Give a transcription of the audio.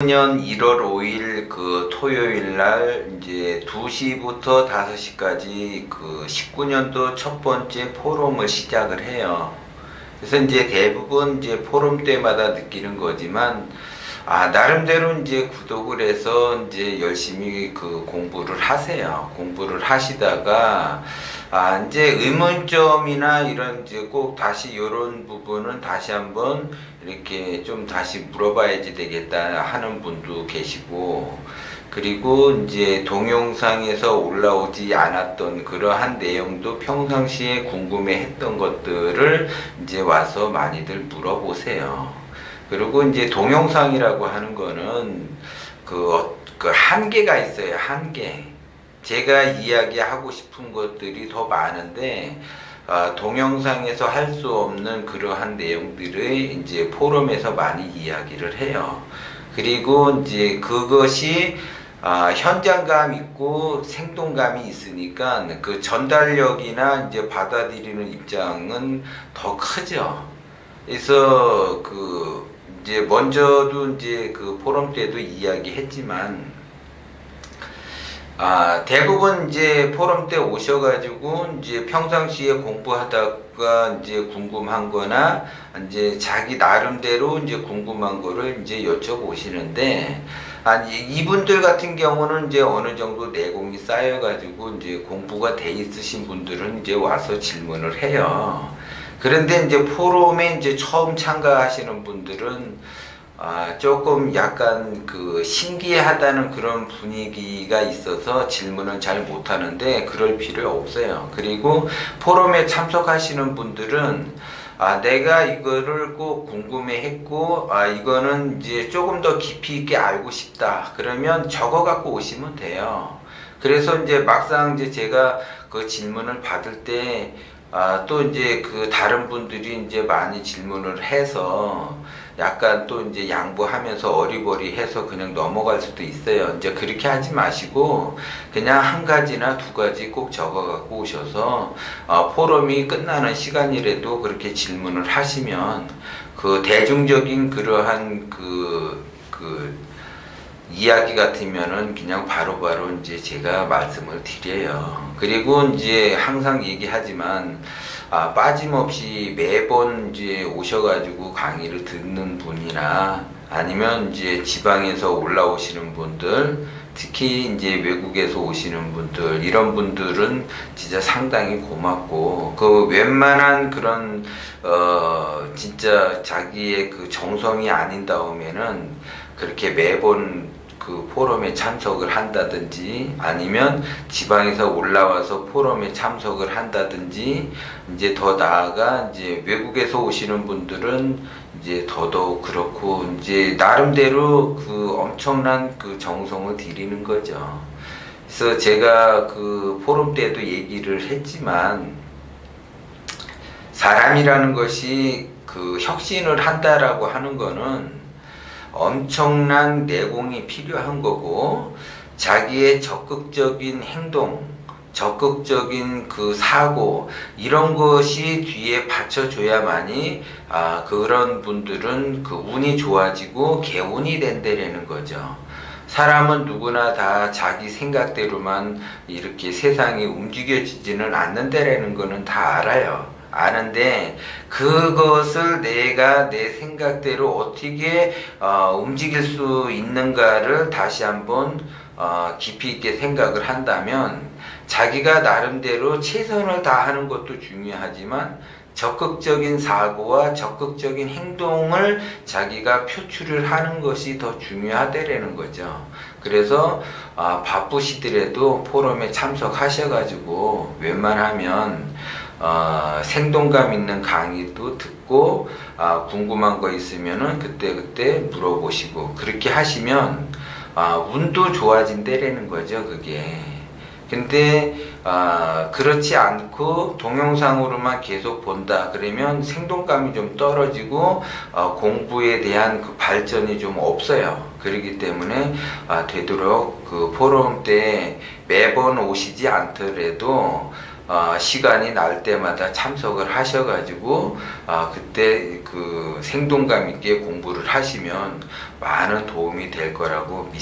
2019년 1월 5일 그 토요일 날 이제 2시부터 5시까지 그 19년도 첫 번째 포럼을 시작을 해요. 그래서 이제 대부분 이제 포럼 때마다 느끼는 거지만 아 나름대로 이제 구독을 해서 이제 열심히 그 공부를 하세요. 공부를 하시다가 아 이제 의문점이나 이런 이제 꼭 다시 이런 부분은 다시 한번 이렇게 좀 다시 물어봐야지 되겠다 하는 분도 계시고 그리고 이제 동영상에서 올라오지 않았던 그러한 내용도 평상시에 궁금해 했던 것들을 이제 와서 많이들 물어보세요. 그리고 이제 동영상이라고 하는 거는 그, 어- 그 한계가 있어요. 한계. 제가 이야기하고 싶은 것들이 더 많은데 아, 동영상에서 할 수 없는 그러한 내용들을 이제 포럼에서 많이 이야기를 해요. 그리고 이제 그것이 아, 현장감 있고 생동감이 있으니까 그 전달력이나 이제 받아들이는 입장은 더 크죠. 그래서 그 이제 먼저도 이제 그 포럼 때도 이야기했지만 아, 대부분 이제 포럼 때 오셔가지고 이제 평상시에 공부하다가 이제 궁금한 거나 이제 자기 나름대로 이제 궁금한 거를 이제 여쭤보시는데 아니 이분들 같은 경우는 이제 어느 정도 내공이 쌓여가지고 이제 공부가 돼 있으신 분들은 이제 와서 질문을 해요. 그런데 이제 포럼에 이제 처음 참가하시는 분들은 아, 조금 약간 그 신기하다는 그런 분위기가 있어서 질문을 잘 못하는데 그럴 필요 없어요. 그리고 포럼에 참석하시는 분들은 아, 내가 이거를 꼭 궁금해 했고, 아, 이거는 이제 조금 더 깊이 있게 알고 싶다. 그러면 적어 갖고 오시면 돼요. 그래서 이제 막상 이제 제가 그 질문을 받을 때, 아, 또 이제 그 다른 분들이 이제 많이 질문을 해서 약간 또 이제 양보하면서 어리버리해서 그냥 넘어갈 수도 있어요. 이제 그렇게 하지 마시고 그냥 한 가지나 두 가지 꼭 적어 갖고 오셔서 어, 포럼이 끝나는 시간이라도 그렇게 질문을 하시면 그 대중적인 그러한 그, 그 이야기 같으면은 그냥 바로 바로 이제 제가 말씀을 드려요. 그리고 이제 항상 얘기하지만 아, 빠짐없이 매번 이제 오셔가지고 강의를 듣는 분이나 아니면 이제 지방에서 올라오시는 분들, 특히 이제 외국에서 오시는 분들, 이런 분들은 진짜 상당히 고맙고, 그 웬만한 그런, 어, 진짜 자기의 그 정성이 아닌 다음에는 그렇게 매번 그 포럼에 참석을 한다든지 아니면 지방에서 올라와서 포럼에 참석을 한다든지 이제 더 나아가 이제 외국에서 오시는 분들은 이제 더더욱 그렇고 이제 나름대로 그 엄청난 그 정성을 들이는 거죠. 그래서 제가 그 포럼 때도 얘기를 했지만 사람이라는 것이 그 혁신을 한다라고 하는 거는 엄청난 내공이 필요한 거고 자기의 적극적인 행동, 적극적인 그 사고 이런 것이 뒤에 받쳐줘야만이 아 그런 분들은 그 운이 좋아지고 개운이 된다라는 거죠. 사람은 누구나 다 자기 생각대로만 이렇게 세상이 움직여지지는 않는다라는 거는 다 알아요. 아는데 그것을 내가 내 생각대로 어떻게 어, 움직일 수 있는가를 다시 한번 어, 깊이 있게 생각을 한다면 자기가 나름대로 최선을 다하는 것도 중요하지만 적극적인 사고와 적극적인 행동을 자기가 표출을 하는 것이 더 중요하다라는 거죠. 그래서 아, 바쁘시더라도 포럼에 참석하셔가지고 웬만하면 어, 생동감 있는 강의도 듣고 아, 궁금한 거 있으면은 그때 그때 물어보시고 그렇게 하시면 아, 운도 좋아진다라는 거죠 그게. 근데 아, 그렇지 않고 동영상으로만 계속 본다 그러면 생동감이 좀 떨어지고 어, 공부에 대한 그 발전이 좀 없어요. 그렇기 때문에 아, 되도록 그 포럼 때 매번 오시지 않더라도 어, 시간이 날 때마다 참석을 하셔가지고 아, 그때 그 생동감 있게 공부를 하시면 많은 도움이 될 거라고 믿.